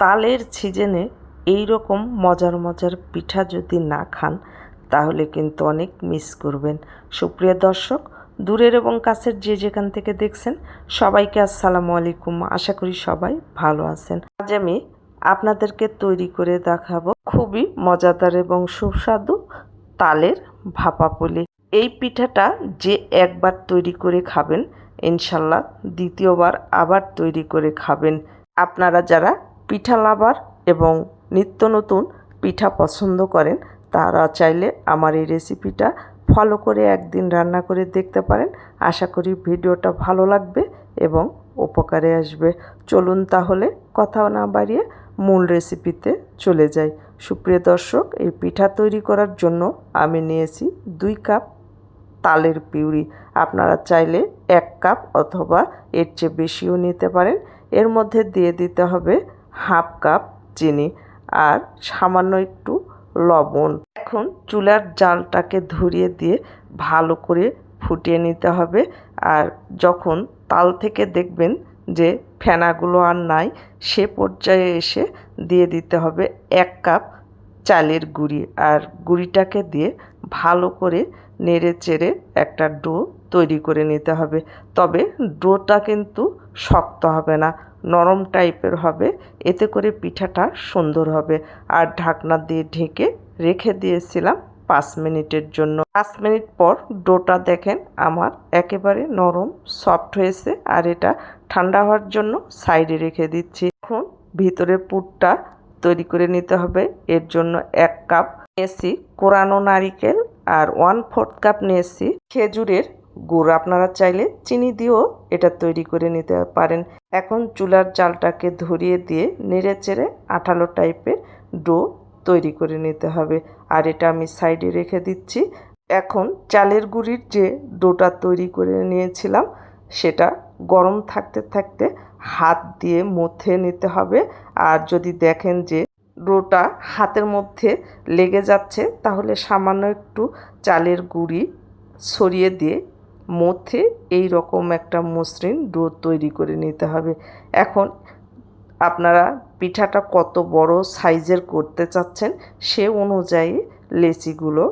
তালের সিজনে এই রকম মজার মজার পিঠা যদি না খান, তাহলে কিন্তু অনেক মিস করবেন। সুপ্রিয় দর্শক, দূরের এবং কাছের যে যেখান থেকে দেখছেন, সবাইকে আসসালামু আলাইকুম। আশা করি সবাই ভালো আছেন। আজ আমি আপনাদেরকে তৈরি করে দেখাবো খুবই মজাদার এবং সুস্বাদু তালের ভাপা পুলি এই পিঠাটা যে একবার তৈরি করে খাবেন, ইনশাল্লাহ দ্বিতীয়বার আবার তৈরি করে খাবেন। আপনারা যারা পিঠা লাভার এবং নিত্য নতুন পিঠা পছন্দ করেন, তারা চাইলে আমার এই রেসিপিটা ফলো করে একদিন রান্না করে দেখতে পারেন। আশা করি ভিডিওটা ভালো লাগবে এবং উপকারে আসবে। চলুন তাহলে কথা না বাড়িয়ে মূল রেসিপিতে চলে যাই। সুপ্রিয় দর্শক, এই পিঠা তৈরি করার জন্য আমি নিয়েছি দুই কাপ তালের পিউরি। আপনারা চাইলে এক কাপ অথবা এর চেয়ে বেশিও নিতে পারেন। এর মধ্যে দিয়ে দিতে হবে হাফ কাপ চিনি আর সামান্য একটু লবণ। এখন চুলার জালটাকে ধরিয়ে দিয়ে ভালো করে ফুটিয়ে নিতে হবে আর যখন তাল থেকে দেখবেন যে ফেনাগুলো আর নাই, সে পর্যায়ে এসে দিয়ে দিতে হবে এক কাপ চালের গুঁড়ি। আর গুঁড়িটাকে দিয়ে ভালো করে নেড়ে চেড়ে একটা ডো তৈরি করে নিতে হবে। তবে ডোটা কিন্তু শক্ত হবে না, নরম টাইপের হবে। এতে করে পিঠাটা সুন্দর হবে। আর ঢাকনা দিয়ে ঢেকে রেখে দিয়েছিলাম পাঁচ মিনিটের জন্য। পাঁচ মিনিট পর ডোটা দেখেন আমার একেবারে নরম, সফট হয়েছে আর এটা ঠান্ডা হওয়ার জন্য সাইডে রেখে দিচ্ছি। এখন ভিতরে পুরটা তৈরি করে নিতে হবে। এর জন্য এক কাপ নিয়েছি কোরানো নারিকেল আর ওয়ান ফোর্থ কাপ নিয়েছি খেজুরের গুড় আপনারা চাইলে চিনি দিয়েও এটা তৈরি করে নিতে পারেন। এখন চুলার জালটাকে ধরিয়ে দিয়ে নেড়ে চেড়ে আঠালো টাইপের ডো তৈরি করে নিতে হবে। আর এটা আমি সাইডে রেখে দিচ্ছি। এখন চালের গুঁড়ির যে ডোটা তৈরি করে নিয়েছিলাম, সেটা গরম থাকতে থাকতে হাত দিয়ে মথে নিতে হবে। আর যদি দেখেন যে ডোটা হাতের মধ্যে লেগে যাচ্ছে, তাহলে সামান্য একটু চালের গুঁড়ি ছড়িয়ে দিয়ে মধ্যে এই রকম একটা মসৃণ ডো তৈরি করে নিতে হবে। এখন আপনারা পিঠাটা কত বড় সাইজের করতে চাচ্ছেন সে অনুযায়ী লেচিগুলো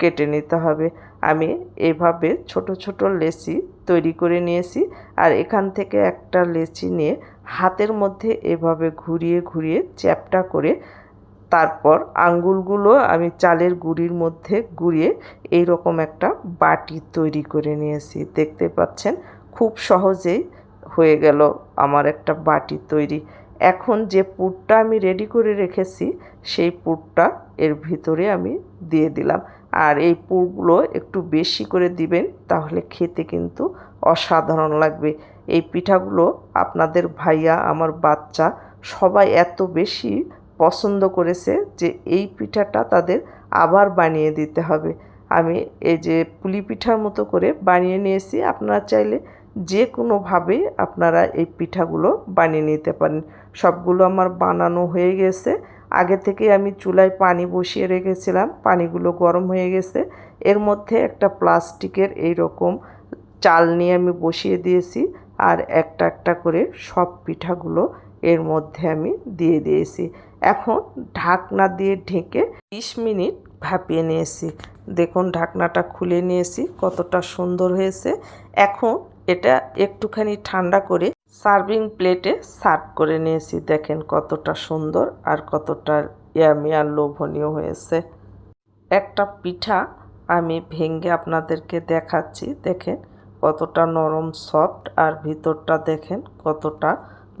কেটে নিতে হবে। আমি এভাবে ছোট ছোট লেচি তৈরি করে নিয়েছি আর এখান থেকে একটা লেচি নিয়ে হাতের মধ্যে এভাবে ঘুরিয়ে ঘুরিয়ে চ্যাপটা করে তারপর আঙ্গুলগুলো আমি চালের গুঁড়ির মধ্যে গুঁড়িয়ে এই রকম একটা বাটি তৈরি করে নিয়েছি। দেখতে পাচ্ছেন? খুব সহজেই হয়ে গেল আমার একটা বাটি তৈরি। এখন যে পুরটা আমি রেডি করে রেখেছি, সেই পুরটা এর ভিতরে আমি দিয়ে দিলাম। আর এই পুরগুলো একটু বেশি করে দিবেন, তাহলে খেতে কিন্তু অসাধারণ লাগবে। এই পিঠাগুলো আপনাদের ভাইয়া, আমার বাচ্চা সবাই এত বেশি পছন্দ করেছে যে এই পিঠাটা তাদের আবার বানিয়ে দিতে হবে। আমি এই যে পুলি পিঠার মতো করে বানিয়ে নিয়েছি, আপনারা চাইলে যে কোনোভাবে আপনারা এই পিঠাগুলো বানিয়ে নিতে পারেন। সবগুলো আমার বানানো হয়ে গেছে। আগে থেকে আমি চুলায় পানি বসিয়ে রেখেছিলাম, পানিগুলো গরম হয়ে গেছে। এর মধ্যে একটা প্লাস্টিকের এই রকম চাল নিয়ে আমি বসিয়ে দিয়েছি আর একটা একটা করে সব পিঠাগুলো এর মধ্যে আমি দিয়ে দিয়েছি। এখন ঢাকনা দিয়ে ঢেকে বিশ মিনিট ভাপিয়ে নিয়েছি। দেখুন, ঢাকনাটা খুলে নিয়েছি, কতটা সুন্দর হয়েছে। এখন এটা একটুখানি ঠান্ডা করে সার্ভিং প্লেটে সার্ভ করে নিয়েছি। দেখেন কতটা সুন্দর আর কতটা ইয়ামি আর লোভনীয় হয়েছে। একটা পিঠা আমি ভেঙ্গে আপনাদেরকে দেখাচ্ছি। দেখেন কতটা নরম, সফট আর ভিতরটা দেখেন কতটা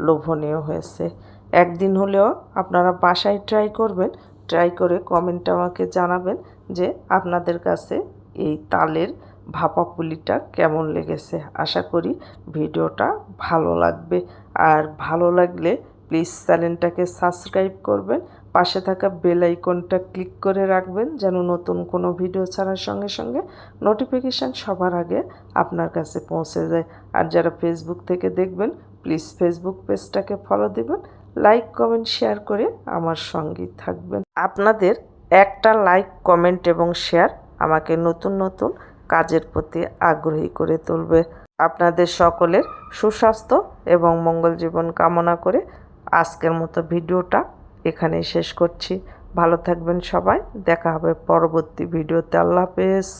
লোভনীয় হয়েছে। একদিন হলেও আপনারা বাসায় ট্রাই করবেন ট্রাই করে কমেন্টে আমাকে জানাবেন যে আপনাদের কাছে এই তালের ভাপা পুলিটা কেমন লেগেছে। আশা করি ভিডিওটা ভালো লাগবে। আর ভালো লাগলে প্লিজ চ্যানেলটাকে সাবস্ক্রাইব করবেন। পাশে থাকা বেল আইকনটা ক্লিক করে রাখবেন যেন নতুন কোনো ভিডিও ছাড়ার সঙ্গে সঙ্গে নোটিফিকেশান সবার আগে আপনার কাছে পৌঁছে যায়। আর যারা ফেসবুক থেকে দেখবেন প্লিজ ফেসবুক পেজটাকে ফলো দেবেন, লাইক, কমেন্ট, শেয়ার করে আমার সঙ্গেই থাকবেন। আপনাদের একটা লাইক, কমেন্ট এবং শেয়ার আমাকে নতুন নতুন কাজের প্রতি আগ্রহী করে তুলবে। আপনাদের সকলের সুস্বাস্থ্য এবং মঙ্গল জীবন কামনা করে আজকের মতো ভিডিওটা এখানেই শেষ করছি। ভালো থাকবেন সবাই, দেখা হবে পরবর্তী ভিডিওতে। আল্লাহ হাফেজ।